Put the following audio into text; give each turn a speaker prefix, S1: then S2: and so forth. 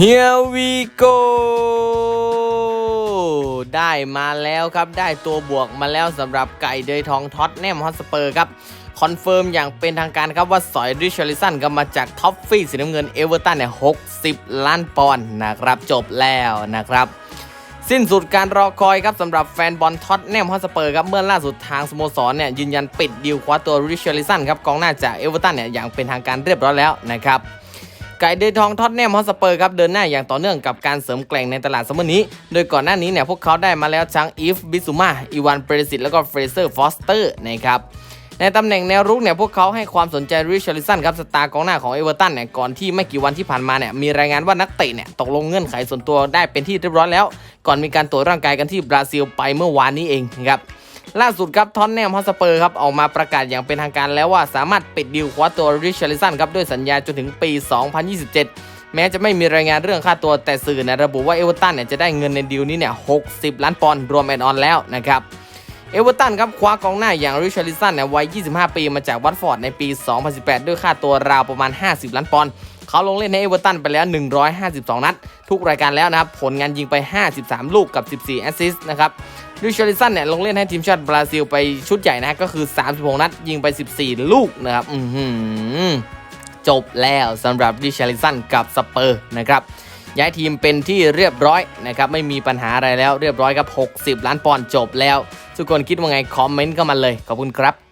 S1: Here we go ได้มาแล้วครับ ได้ตัวบวกมาแล้วสำหรับไก่เดยทองท็อตแนมฮอตสเปอร์ครับ คอนเฟิร์มอย่างเป็นทางการครับว่าสอยริชาริสันก็มาจากท็อปฟี่สีน้ำเงินเอเวอร์ตันเนี่ย60ล้านปอนด์นะครับ จบแล้วนะครับสิ้นสุดการรอคอยครับสำหรับแฟนบอลท็อตแนมฮอตสเปอร์ครับเมื่อล่าสุดทางสโมสรเนี่ยยืนยันปิดดีลคว้าตัวริชาริสันครับกองหน้าจากเอเวอร์ตันเนี่ยอย่างเป็นทางการเรียบร้อยแล้วนะครับ ไก่เดยทองท็อตแนมฮอสเปอร์ครับเดินหน้าอย่างต่อเนื่องกับการเสริมแกร่งในตลาดซัมเมอร์นี้ โดยก่อนหน้านี้เนี่ยพวกเขาได้มาแล้วทั้งอีฟบิสุมาอีวานเปรสิตแล้วก็เฟรเซอร์ฟอสเตอร์นะครับในตำแหน่งแนวรุกเนี่ยพวกเขาให้ความสนใจริชาริสันครับสตาร์กองหน้าของเอเวอร์ตันเนี่ยก่อนที่ไม่กี่วันที่ผ่านมาเนี่ยมีรายงานว่านักเตะเนี่ยตกลงเงื่อนไขส่วนตัวได้เป็นที่เรียบร้อยแล้ว ก่อนมีการตรวจร่างกายกันที่บราซิลไปเมื่อวานนี้เองครับ ล่าสุดครับทอนแนมฮอสเปอร์ครับออกมาประกาศอย่างเป็นทางการแล้วว่าสามารถปิดดีลคว้าตัวริชาริสันครับด้วยสัญญาจนถึงปี 2027 แม้จะไม่มีรายงานเรื่องค่าตัวแต่สื่อเนี่ยระบุว่าเอเวอร์ตันเนี่ยจะได้เงินในดีลนี้เนี่ย 60 ล้านปอนด์รวมแอนออนแล้วนะครับเอเวอร์ตันครับคว้ากองหน้าอย่างริชาริสันเนี่ยวัย 25 ปีมาจากวัตฟอร์ดในปี 2018 ด้วยค่าตัวราวประมาณ 50 ล้านปอนด์ เขาลงเล่นในเอเวอร์ตันไปแล้ว 152 นัด ทุกรายการแล้วนะครับ ผลงานยิงไป 53 ลูกกับ 14 แอสซิสต์นะครับริชาริสันเนี่ยลงเล่นให้ทีมชาติบราซิลไปชุดใหญ่นะก็คือ 36 นัด ยิงไป 14 ลูกนะครับอือหือจบแล้วสำหรับริชาริสันกับสเปอร์นะครับย้ายทีมเป็นที่เรียบร้อยนะครับไม่มีปัญหาอะไรแล้วเรียบร้อยครับ 60 ล้านปอนด์จบแล้ว ทุกคนคิดว่าไงคอมเมนต์เข้ามาเลย ขอบคุณครับ